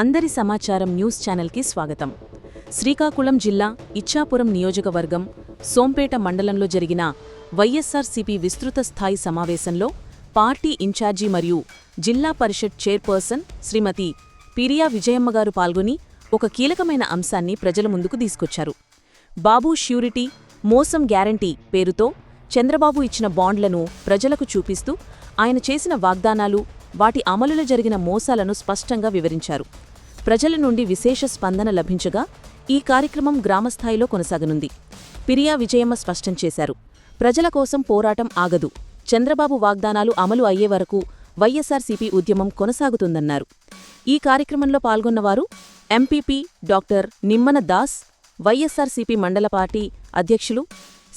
అందరి సమాచారం న్యూస్ ఛానల్కి స్వాగతం. శ్రీకాకుళం జిల్లా ఇచ్చాపురం నియోజకవర్గం సోంపేట మండలంలో జరిగిన వైఎస్సార్సీపీ విస్తృత స్థాయి సమావేశంలో పార్టీ ఇన్ఛార్జి మరియు జిల్లా పరిషత్ చైర్పర్సన్ శ్రీమతి పిరియా విజయమ్మ గారు పాల్గొని ఒక కీలకమైన అంశాన్ని ప్రజల ముందుకు తీసుకొచ్చారు. బాబు ష్యూరిటీ మోసం గ్యారంటీ పేరుతో చంద్రబాబు ఇచ్చిన బాండ్లను ప్రజలకు చూపిస్తూ ఆయన చేసిన వాగ్దానాలు వాటి అమలులో జరిగిన మోసాలను స్పష్టంగా వివరించారు. ప్రజల నుండి విశేష స్పందన లభించగా ఈ కార్యక్రమం గ్రామస్థాయిలో కొనసాగనుంది. పిరియా విజయమ్మ స్పష్టం చేశారు. ప్రజల కోసం పోరాటం ఆగదు. చంద్రబాబు వాగ్దానాలు అమలు అయ్యే వరకు వైఎస్సార్సీపీ ఉద్యమం కొనసాగుతుందన్నారు. ఈ కార్యక్రమంలో పాల్గొన్నవారు MPP doctor Nimmana Das YSRCP mandal party అధ్యక్షులు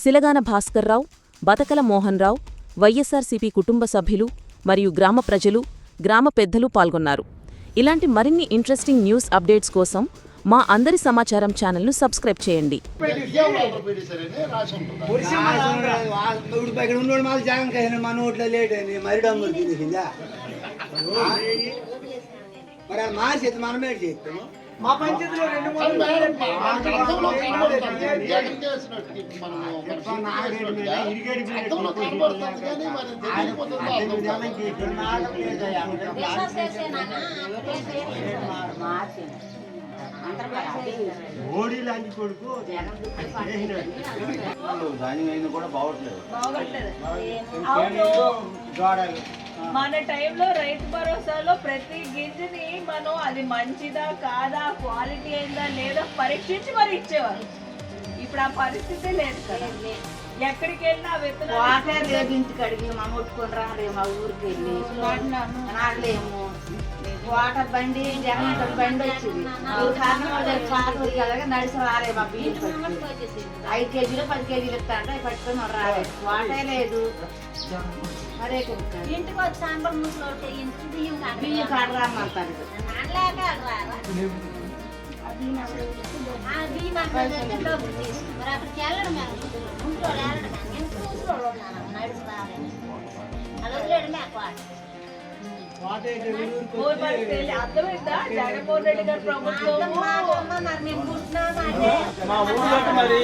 సిలగాన భాస్కర్రావు బతకల మోహన్ రావు వైఎస్సార్సీపీ కుటుంబ సభ్యులు మరియు గ్రామ ప్రజలు గ్రామ పెద్దలు పాల్గొన్నారు. ఇలాంటి మరిన్ని ఇంట్రెస్టింగ్ న్యూస్ అప్డేట్స్ కోసం మా అందరి సమాచారం ఛానల్ను సబ్స్క్రైబ్ చేయండి. మరి మార్చేది మనమే చేస్తాము. మా పంచాయతీలో రెండు మోడీ లాంటి కొడుకు దాని అయినా కూడా బాగోట్లేదు జోడాలి మన టైంలో రైతు భరోసాలో ప్రతి గింజని మనం అది మంచిదా కాదా క్వాలిటీ అయిందా లేదా పరీక్షించి మరి ఇచ్చేవారు. ఇప్పుడు ఆ పరిస్థితి లేదు కదా. ఎక్కడికి వెళ్ళినా విత్తనాలు లేదు ఇంటికి అడిగి మా ముట్టుకొని రాలేము మా ఊరికి వెళ్ళి. నాడలేము వాటర్ బండి జగన్ బండి వచ్చింది. కారణం నడిచి రాలే మా బియ్యం. ఐదు కేజీలు పది కేజీలు ఇస్తాంటే అవి పట్టుకొని మనం రాలేదు వాటర్ లేదు. మరే. ఇంటికి వచ్చి సాంబార్ ముసలోడితే ఇంటికి బియ్యం అక్కడ మరి అక్కడికి వెళ్ళడం ఇంట్లో వెళ్ళడం అలా మేక మా ఊళ్ళో మరి